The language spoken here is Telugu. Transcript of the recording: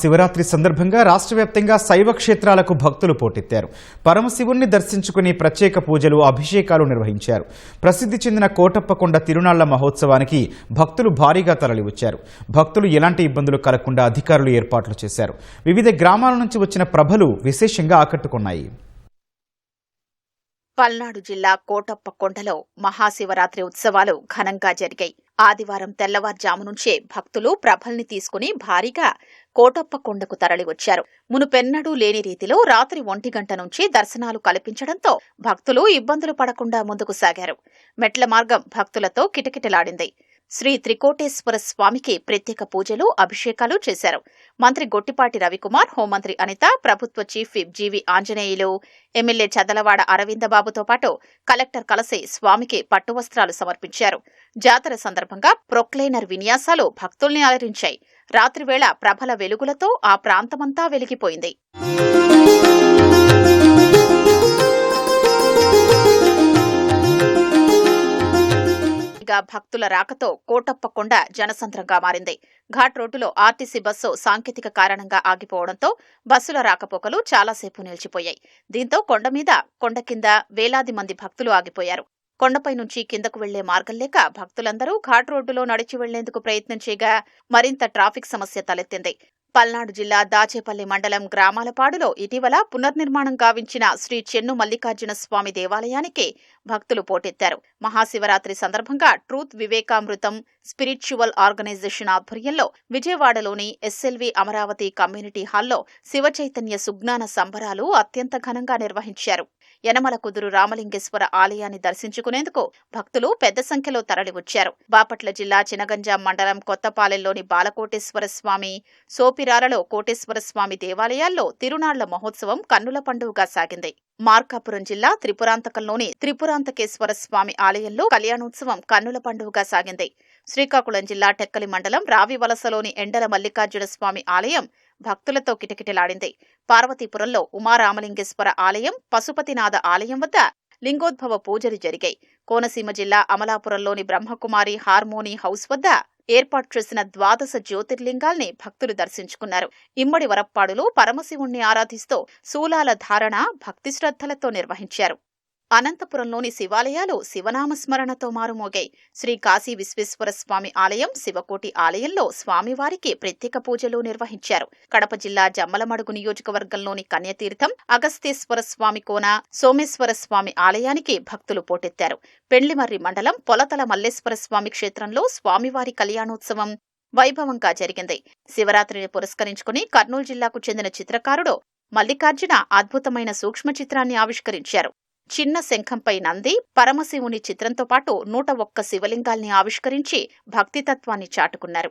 శివరాత్రి సందర్భంగా రాష్ట్ర వ్యాప్తంగా శైవ క్షేత్రాలకు భక్తులు పోటెత్తారు. పరమశివుణ్ణి దర్శించుకుని ప్రత్యేక పూజలు అభిషేకాలు నిర్వహించారు. ప్రసిద్ధి చెందిన కోటప్పకొండ తిరునాళ్ళ మహోత్సవానికి భక్తులు భారీగా తరలివచ్చారు. భక్తులు ఎలాంటి ఇబ్బందులు కలగకుండా అధికారులు ఏర్పాట్లు చేశారు. వివిధ గ్రామాల నుంచి వచ్చిన ప్రభలు విశేషంగా ఆకట్టుకున్నాయి. పల్నాడు జిల్లా కోటప్ప కొండలో మహాశివరాత్రి ఉత్సవాలు ఘనంగా జరిగాయి. ఆదివారం తెల్లవారుజాము నుంచే భక్తులు ప్రభల్ని తీసుకుని భారీగా కోటప్ప కొండకు తరలివచ్చారు. మునుపెన్నడూ లేని రీతిలో రాత్రి ఒంటి గంట నుంచి దర్శనాలు కల్పించడంతో భక్తులు ఇబ్బందులు పడకుండా ముందుకు సాగారు. మెట్ల మార్గం భక్తులతో కిటకిటలాడింది. శ్రీ త్రికోటేశ్వర స్వామికి ప్రత్యేక పూజలు అభిషేకాలు చేశారు. మంత్రి గొట్టిపాటి రవికుమార్ హోంమంత్రి అనిత ప్రభుత్వ chief whip GV Anjaneyulu MLA Chadalavada అరవిందబాబుతో పాటు కలెక్టర్ కలసి స్వామికి పట్టువస్త్రాలు సమర్పించారు. జాతర సందర్భంగా ప్రొక్లైనర్ విన్యాసాలు భక్తుల్ని అలరించాయి. రాత్రివేళ ప్రభల వెలుగులతో ఆ ప్రాంతమంతా వెలిగిపోయింది. ఇక భక్తుల రాకతో కోటప్పకొండ జనసంద్రంగా మారింది. ఘాట్ రోడ్డులో ఆర్టీసీ బస్సు సాంకేతిక కారణంగా ఆగిపోవడంతో బస్సుల రాకపోకలు చాలాసేపు నిలిచిపోయాయి. దీంతో కొండ మీద కొండ కింద వేలాది మంది భక్తులు ఆగిపోయారు. కొండపై నుంచి కిందకు వెళ్ళే మార్గం లేక భక్తులందరూ ఘాట్ రోడ్డులో నడిచి వెళ్ళేందుకు ప్రయత్నం చేయగా మరింత ట్రాఫిక్ సమస్య తలెత్తింది. పల్నాడు జిల్లా దాచేపల్లి మండలం గ్రామాలపాడులో ఇటీవల పునర్నిర్మాణం గావించిన శ్రీ చెన్ను మల్లికార్జున స్వామి దేవాలయానికి భక్తులు పోటెత్తారు. మహాశివరాత్రి సందర్భంగా ట్రూత్ వివేకామృతం స్పిరిచువల్ ఆర్గనైజేషన్ ఆధ్వర్యంలో విజయవాడలోని ఎస్ఎల్వి అమరావతి కమ్యూనిటీ హాల్లో శివ చైతన్య సుజ్ఞాన సంబరాలు అత్యంత ఘనంగా నిర్వహించారు. యనమల కుదురు రామలింగేశ్వర ఆలయాన్ని దర్శించుకునేందుకు భక్తులు పెద్ద సంఖ్యలో తరలివచ్చారు. బాపట్ల జిల్లా చినగంజాం మండలం కొత్తపాలెంలోని బాలకోటేశ్వర స్వామి సోపిరాలలో కోటేశ్వర స్వామి దేవాలయాల్లో తిరునాళ్ళ మహోత్సవం కన్నుల పండుగగా సాగింది. మార్కాపురం జిల్లా త్రిపురాంతకంలోని త్రిపురాంతకేశ్వర స్వామి ఆలయంలో కళ్యాణోత్సవం కన్నుల పండుగగా సాగింది. శ్రీకాకుళం జిల్లా టెక్కలి మండలం రావివలసలోని ఎండల మల్లికార్జున స్వామి ఆలయం భక్తులతో కిటకిటలాడింది. పార్వతీపురంలో ఉమారామలింగేశ్వర ఆలయం పశుపతినాథ ఆలయం వద్ద లింగోద్భవ పూజలు జరిగాయి. కోనసీమ జిల్లా అమలాపురంలోని బ్రహ్మకుమారి హార్మోనీ హౌస్ వద్ద ఏర్పాటు చేసిన ద్వాదశ జ్యోతిర్లింగాల్ని భక్తులు దర్శించుకున్నారు. ఇమ్మడి వరప్పాడులో పరమశివుణ్ణి ఆరాధిస్తూ శూలాల ధారణ భక్తి శ్రద్ధలతో నిర్వహించారు. అనంతపురంలోని శివాలయాలు శివనామస్మరణతో మారుమోగాయి. శ్రీ కాశీ విశ్వేశ్వర స్వామి ఆలయం శివకోటి ఆలయంలో స్వామివారికి ప్రత్యేక పూజలు నిర్వహించారు. కడప జిల్లా జమ్మలమడుగు నియోజకవర్గంలోని కన్యతీర్థం అగస్తేశ్వర స్వామి కోన సోమేశ్వర స్వామి ఆలయానికి భక్తులు పోటెత్తారు. పెండ్లిమర్రి మండలం పొలతల మల్లేశ్వర స్వామి క్షేత్రంలో స్వామివారి కళ్యాణోత్సవం వైభవంగా జరిగింది. శివరాత్రిని పురస్కరించుకుని కర్నూలు జిల్లాకు చెందిన చిత్రకారుడు మల్లికార్జున అద్భుతమైన సూక్ష్మ చిత్రాన్ని ఆవిష్కరించారు. చిన్న శంఖంపై నంది పరమశివుని చిత్రంతో పాటు నూట ఒక్క శివలింగాల్ని ఆవిష్కరించి భక్తితత్వాన్ని చాటుకున్నారు.